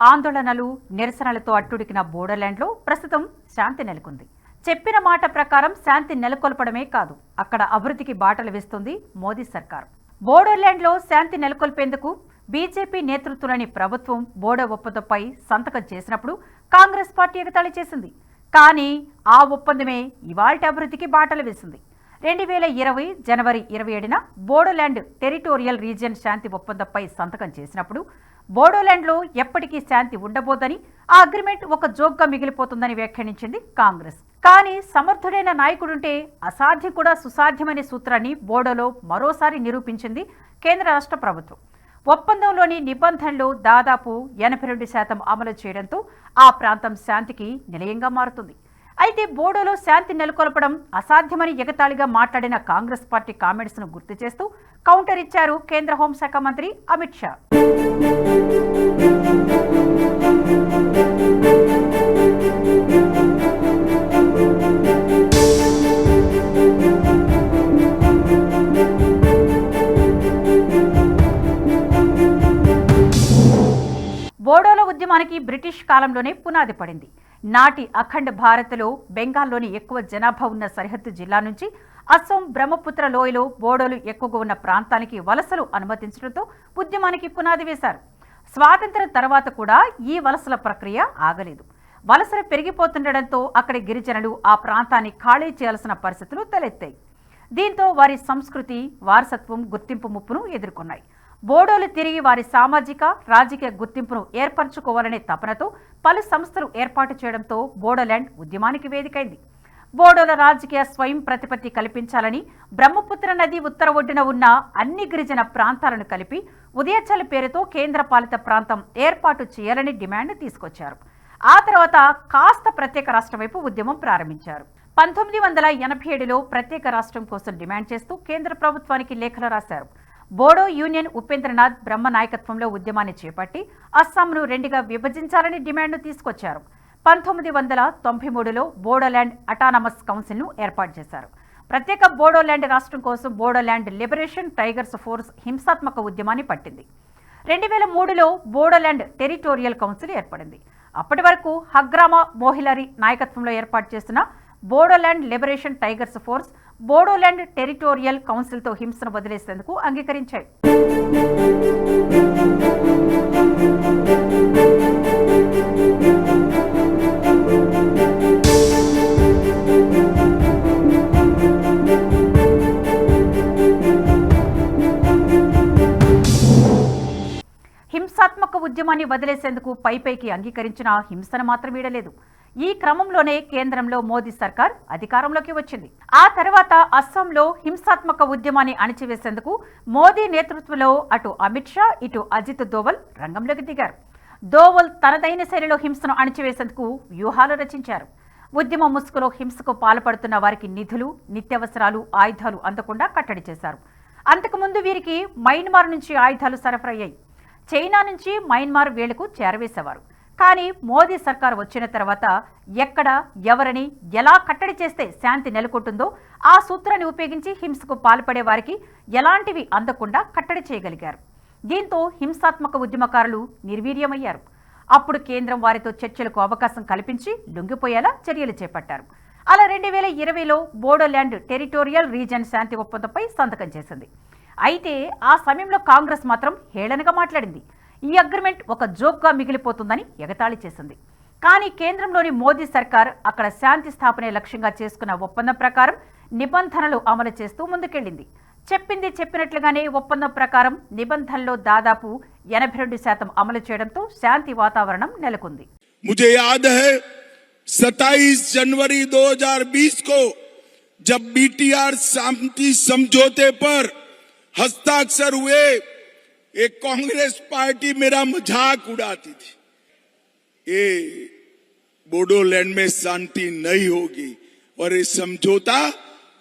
ఆందోళనలు నిరసనలతో అట్టుడికిన బోడోల్యాండ్లో ప్రస్తుతం శాంతి నెలకొంది. చెప్పిన మాట ప్రకారం శాంతి నెలకొల్పడమే కాదు అక్కడ అభివృద్ధికి బాటలు వేస్తుంది మోదీ సర్కార్. బోడోల్యాండ్లో శాంతి నెలకొల్పేందుకు బీజేపీ నేతృత్వంలోని ప్రభుత్వం బోడో ఒప్పందంపై సంతకం చేసినప్పుడు కాంగ్రెస్ పార్టీ ఎగతాళి చేసింది. కానీ ఆ ఒప్పందమే ఇవాల్టి అభివృద్ధికి బాటలు వేసింది. రెండు వేల ఇరవై జనవరి ఇరవై ఏడున బోడోల్యాండ్ టెరిటోరియల్ రీజియన్ శాంతి ఒప్పందంపై సంతకం చేసినప్పుడు బోడోల్యాండ్లో ఎప్పటికీ శాంతి ఉండబోదని ఆ అగ్రిమెంట్ ఒక జోక్గా మిగిలిపోతుందని వ్యాఖ్యానించింది కాంగ్రెస్. కానీ సమర్థుడైన నాయకుడుంటే అసాధ్యం కూడా సుసాధ్యమనే సూత్రాన్ని బోడోలో మరోసారి నిరూపించింది కేంద్ర రాష్ట్ర ప్రభుత్వం. ఒప్పందంలోని నిబంధనలు దాదాపు ఎనభై రెండు శాతం అమలు చేయడంతో ఆ ప్రాంతం శాంతికి నిలయంగా మారుతుంది. అయితే బోడోలో శాంతి నెలకొల్పడం అసాధ్యమని ఎగతాళిగా మాట్లాడిన కాంగ్రెస్ పార్టీ కామెంట్స్ను గుర్తు చేస్తూ కౌంటర్ ఇచ్చారు కేంద్ర హోంశాఖ మంత్రి అమిత్ షా. బోడోల ఉద్యమానికి బ్రిటిష్ కాలంలోనే పునాది పడింది. నాటి అఖండ భారత్లో బెంగాల్లోని ఎక్కువ జనాభా ఉన్న సరిహద్దు జిల్లా నుంచి అస్సోం బ్రహ్మపుత్ర లోయలో బోడోలు ఎక్కువగా ఉన్న ప్రాంతానికి వలసలు అనుమతించడంతో ఉద్యమానికి పునాది వేశారు. స్వాతంత్ర్యం తర్వాత కూడా ఈ వలసల ప్రక్రియ ఆగలేదు. వలసలు పెరిగిపోతుండటంతో అక్కడి గిరిజనులు ఆ ప్రాంతాన్ని ఖాళీ చేయాల్సిన పరిస్థితులు తలెత్తాయి. దీంతో వారి సంస్కృతి వారసత్వం గుర్తింపు ముప్పును ఎదుర్కొన్నాయి. బోడోలు తిరిగి వారి సామాజిక రాజకీయ గుర్తింపును ఏర్పరచుకోవాలనే తపనతో పలు సంస్థలు ఏర్పాటు చేయడంతో బోడోల్యాండ్ ఉద్యమానికి వేదికైంది. బోడోల రాజకీయ స్వయం ప్రతిపత్తి కల్పించాలని బ్రహ్మపుత్ర నది ఉత్తర ఒడ్డున ఉన్న అన్ని గిరిజన ప్రాంతాలను కలిపి ఉదయచల పేరుతో కేంద్ర పాలిత ప్రాంతం ఏర్పాటు చేయాలని డిమాండ్ తీసుకొచ్చారు. ఆ తర్వాత కాస్త ప్రత్యేక రాష్ట్రం వైపు ఉద్యమం ప్రారంభించారు. పంతొమ్మిది వందల ఎనభై ఏడులో ప్రత్యేక రాష్ట్రం కోసం డిమాండ్ చేస్తూ కేంద్ర ప్రభుత్వానికి లేఖలు రాశారు. బోడో యూనియన్ ఉపేంద్రనాథ్ బ్రహ్మ నాయకత్వంలో ఉద్యమాన్ని చేపట్టి అస్సాంను రెండుగా విభజించాలని డిమాండ్ను తీసుకొచ్చారు. పంతొమ్మిది వందల తొంభై మూడులో బోడోల్యాండ్ అటానమస్ కౌన్సిల్ను ఏర్పాటు చేశారు. ప్రత్యేక బోడోల్యాండ్ రాష్ట్రం కోసం బోడోల్యాండ్ లిబరేషన్ టైగర్స్ ఫోర్స్ హింసాత్మక ఉద్యమాన్ని పట్టింది. రెండు వేల మూడులో బోడోల్యాండ్ టెరిటోరియల్ కౌన్సిల్ ఏర్పడింది. అప్పటి వరకు హగ్రామ మోహిలరి నాయకత్వంలో ఏర్పాటు చేసిన Bodoland liberation tigers force Bodoland territorial కౌన్సిల్తో హింసను వదిలేసేందుకు అంగీకరించాయి. హింసాత్మక ఉద్యమాన్ని వదిలేసేందుకు పైపైకి అంగీకరించిన హింసను మాత్రం వీడలేదు. ఈ క్రమంలోనే కేంద్రంలో మోదీ సర్కార్ అధికారంలోకి వచ్చింది. ఆ తర్వాత అస్సాంలో హింసాత్మక ఉద్యమాన్ని అణిచివేసేందుకు మోదీ నేతృత్వంలో అటు అమిత్ షా ఇటు అజిత్ దోవల్ రంగంలోకి దిగారు. దోవల్ తనదైన శైలిలో హింసను అణిచివేసేందుకు వ్యూహాలు రచించారు. ఉద్యమ ముసుగులో హింసకు పాల్పడుతున్న వారికి నిధులు నిత్యావసరాలు ఆయుధాలు అందకుండా కట్టడి చేశారు. అంతకుముందు వీరికి మయన్మార్ నుంచి ఆయుధాలు సరఫరయ్యాయి చైనా నుంచి మయన్మార్ వేళ్ళకు చేరవేసేవారు. కానీ మోదీ సర్కార్ వచ్చిన తర్వాత ఎక్కడ ఎవరిని ఎలా కట్టడి చేస్తే శాంతి నెలకొంటుందో ఆ సూత్రాన్ని ఉపయోగించి హింసకు పాల్పడే వారికి ఎలాంటివి అందకుండా కట్టడి చేయగలిగారు. దీంతో హింసాత్మక ఉద్యమకారులు నిర్వీర్యమయ్యారు. అప్పుడు కేంద్రం వారితో చర్చలకు అవకాశం కల్పించి లొంగిపోయేలా చర్యలు చేపట్టారు. అలా రెండు వేల ఇరవైలో బోడోల్యాండ్ టెరిటోరియల్ రీజన్ శాంతి ఒప్పందంపై సంతకం చేసింది. అయితే ఆ సమయంలో కాంగ్రెస్ మాత్రం హేళనగా మాట్లాడింది. ఈ అగ్రిమెంట్ ఒక జోక్గా మిగిలిపోతుందని ఎగతాళి చేసింది కానీ కేంద్రంలోని మోదీ సర్కార్ అక్కడ శాంతి స్థాపనే లక్ష్యంగా చేసుకున్న ఒప్పందం ప్రకారం నిబంధనలు అమలు చేస్తూ ముందుకెళ్లింది చెప్పింది చెప్పినట్లుగానే ఒప్పందం ప్రకారం నిబంధనల్లో దాదాపు ఎనభై రెండు శాతం అమలు చేయడంతో శాంతి వాతావరణం నెలకొంది मुझे याद है 27 जनवरी 2020 को जब बीटीआर शांति समझौते पर हस्ताक्षर हुए एक कांग्रेस पार्टी मेरा मज़ाक उड़ाती थी। ये बोडोलैंड में शांति नहीं होगी और ये समझौता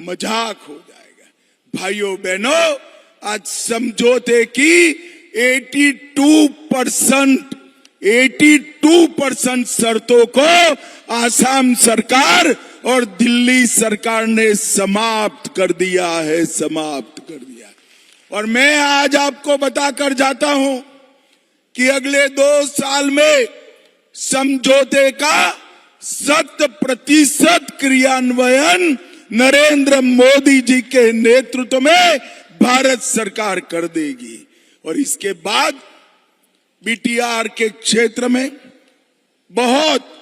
मज़ाक हो जाएगा। भाइयों बहनों, आज समझौते की 82 परसेंट 82 परसेंट शर्तों को आसाम सरकार और दिल्ली सरकार ने समाप्त कर दिया है, समाप्त। और मैं आज आपको बताकर जाता हूँ कि अगले दो साल में समझौते का शत प्रतिशत क्रियान्वयन नरेंद्र मोदी जी के नेतृत्व में भारत सरकार कर देगी। और इसके बाद बीटीआर के क्षेत्र में बहुत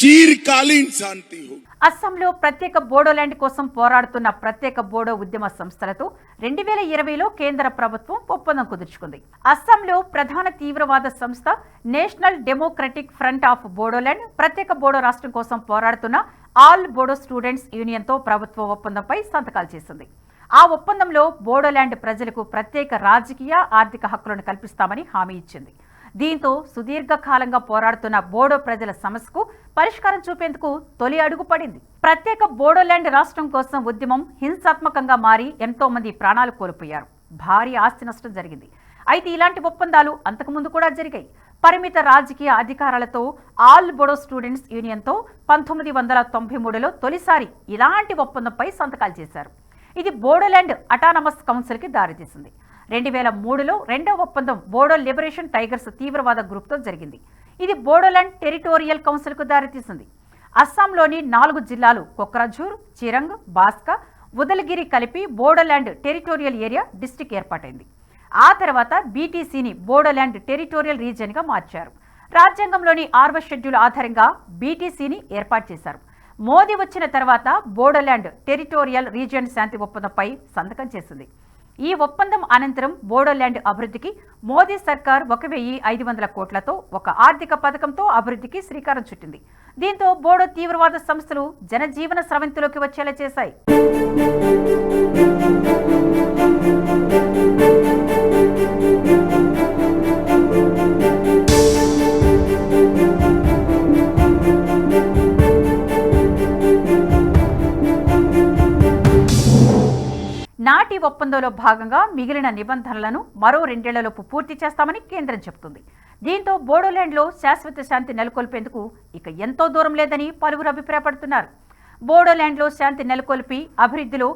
చీర్కాలీన్ శాంతి అస్సాంలో ప్రత్యేక బోడోల్యాండ్ కోసం పోరాడుతున్న ప్రత్యేక బోడో ఉద్యమ సంస్థలతో రెండు వేల ఇరవైలో కేంద్ర ప్రభుత్వం ఒప్పందం కుదుర్చుకుంది. అస్సాంలో ప్రధాన తీవ్రవాద సంస్థ national democratic front of Bodoland ప్రత్యేక బోడో రాష్ట్రం కోసం పోరాడుతున్న ఆల్ బోడో స్టూడెంట్స్ యూనియన్తో ప్రభుత్వ ఒప్పందంపై సంతకాలు చేసింది. ఆ ఒప్పందంలో బోడోల్యాండ్ ప్రజలకు ప్రత్యేక రాజకీయ ఆర్థిక హక్కులను కల్పిస్తామని హామీ ఇచ్చింది. దీంతో సుదీర్ఘకాలంగా పోరాడుతున్న బోడో ప్రజల సమస్యకు పరిష్కారం చూపేందుకు తొలి అడుగు పడింది. ప్రత్యేక బోడోల్యాండ్ రాష్ట్రం కోసం ఉద్యమం హింసాత్మకంగా మారి ఎంతో మంది ప్రాణాలు కోల్పోయారు. భారీ ఆస్తి నష్టం జరిగింది. అయితే ఇలాంటి ఒప్పందాలు అంతకుముందు కూడా జరిగాయి. పరిమిత రాజకీయ అధికారాలతో ఆల్ బోడో స్టూడెంట్స్ యూనియన్తో పంతొమ్మిది వందల తొంభై మూడులో తొలిసారి ఇలాంటి ఒప్పందంపై సంతకాలు చేశారు. ఇది బోడోల్యాండ్ అటానమస్ కౌన్సిల్కి దారితీసింది. రెండు వేల మూడులో రెండవ ఒప్పందం బోడో లిబరేషన్ టైగర్స్ తీవ్రవాద గ్రూప్తో జరిగింది. ఇది బోడోల్యాండ్ టెరిటోరియల్ కౌన్సిల్కు దారితీసింది. అస్సాంలోని నాలుగు జిల్లాలు కొక్రాఝూర్ చిరంగ్ బాస్కా ఉదలగిరి కలిపి బోడోల్యాండ్ టెరిటోరియల్ ఏరియా డిస్టిక్ ఏర్పాటైంది. ఆ తర్వాత బీటీసీని బోడోలాండ్ టెరిటోరియల్ రీజియన్గా మార్చారు. రాజ్యాంగంలోని ఆర్వ షెడ్యూల్ ఆధారంగా బీటీసీని ఏర్పాటు చేశారు. మోదీ వచ్చిన తర్వాత బోడోల్యాండ్ టెరిటోరియల్ రీజియన్ శాంతి ఒప్పందంపై సంతకం చేసింది. ఈ ఒప్పందం అనంతరం బోడోల్యాండ్ అభివృద్ధికి మోదీ సర్కార్ ఒక వెయ్యి ఐదు వందల కోట్లతో ఒక ఆర్థిక పథకంతో అభివృద్ధికి శ్రీకారం చుట్టింది. దీంతో బోడో తీవ్రవాద సంస్థలు జనజీవన స్రవంతిలోకి వచ్చేలా చేశాయి. ఒప్పందంలో భాగంగా మిగిలిన నిబంధనలను మరో రెండేళ్ళలోపు పూర్తి చేస్తామని కేంద్రం చెబుతుంది. దీంతో బోడోల్యాండ్లో శాశ్వత శాంతి నెలకొల్పేందుకు ఇక ఎంతో దూరం లేదని పలువురు అభిప్రాయపడుతున్నారు. బోడోల్యాండ్లో శాంతి నెలకొల్పి అభివృద్ధిలో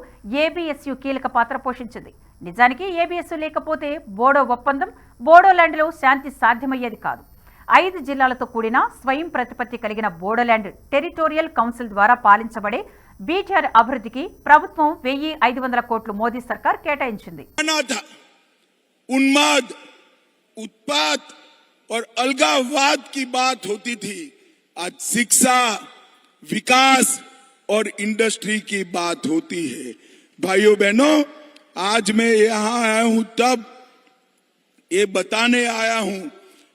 ఏబిఎస్యు కీలక పాత్ర పోషించింది. నిజానికి ఏబిఎస్యు లేకపోతే బోడో ఒప్పందం బోడోల్యాండ్లో శాంతి సాధ్యమయ్యేది కాదు. ఐదు జిల్లాలతో కూడిన స్వయం ప్రతిపత్తి కలిగిన బోడోల్యాండ్ టెరిటోరియల్ కౌన్సిల్ ద్వారా పాలించబడే బీటీఆర్ అభివృద్ధికి ప్రభుత్వం వెయ్యి ఐదు వందల కోట్లు మోదీ సర్కార్ కేటాయించింది आना था उन्माद उत्पात और अलगाववाद की बात होती थी आज शिक्षा विकास और इंडस्ट्री की बात होती है भाइयों बहनों आज मैं यहां आया हूं तब ये बताने आया हूं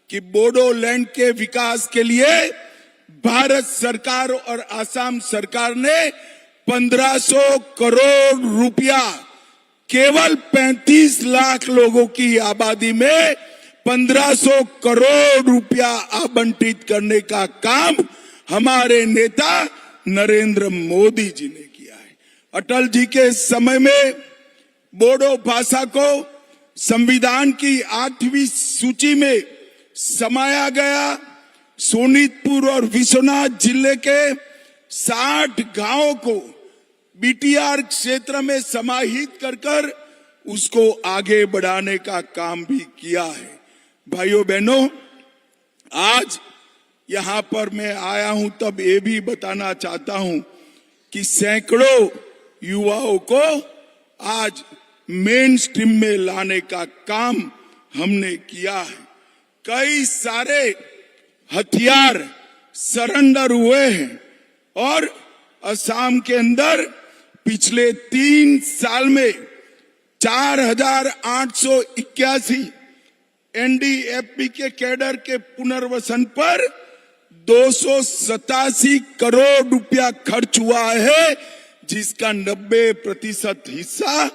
कि बोडोलैंड के विकास के लिए भारत सरकार और आसाम सरकार ने 1500 करोड़ रुपया, केवल 35 लाख लोगों की आबादी में 1500 करोड़ रुपया आवंटित करने का काम हमारे नेता नरेंद्र मोदी जी ने किया है। अटल जी के समय में बोडो भाषा को संविधान की आठवीं सूची में समाया गया। सोनीतपुर और विश्वनाथ ज़िले के 60 गाँवों को बीटीआर क्षेत्र में समाहित कर कर उसको आगे बढ़ाने का काम भी किया है। भाइयों बहनों, आज यहाँ पर मैं आया हूँ तब ये भी बताना चाहता हूँ कि सैकड़ों युवाओं को आज मेन स्ट्रीम में लाने का काम हमने किया है। कई सारे हथियार सरेंडर हुए हैं और असम के अंदर पिछले तीन साल में चार हज़ार आठ सौ इक्यासी एनडीएफपी के कैडर के पुनर्वसन पर दो सौ सतासी करोड़ रुपया खर्च हुआ है, जिसका 90 प्रतिशत हिस्सा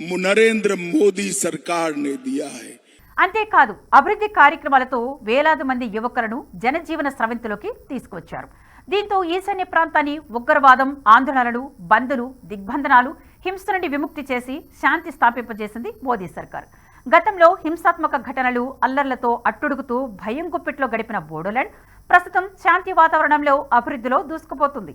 नरेंद्र मोदी सरकार ने दिया है। అంతేకాదు అభివృద్ధి కార్యక్రమాలతో వేలాది మంది యువకులను జనజీవన స్రవంతిలోకి తీసుకువచ్చారు. దీంతో ఈశాన్య ప్రాంతాన్ని ఉగ్రవాదం ఆందోళనలు బందులు దిగ్బంధనాలు హింస నుండి విముక్తి చేసి శాంతి స్థాపింపజేసింది మోదీ సర్కార్. గతంలో హింసాత్మక ఘటనలు అల్లర్లతో అట్టుడుగుతూ భయం గుప్పిట్లో గడిపిన బోడోలాండ్ ప్రస్తుతం శాంతి వాతావరణంలో అభివృద్ధిలో దూసుకుపోతుంది.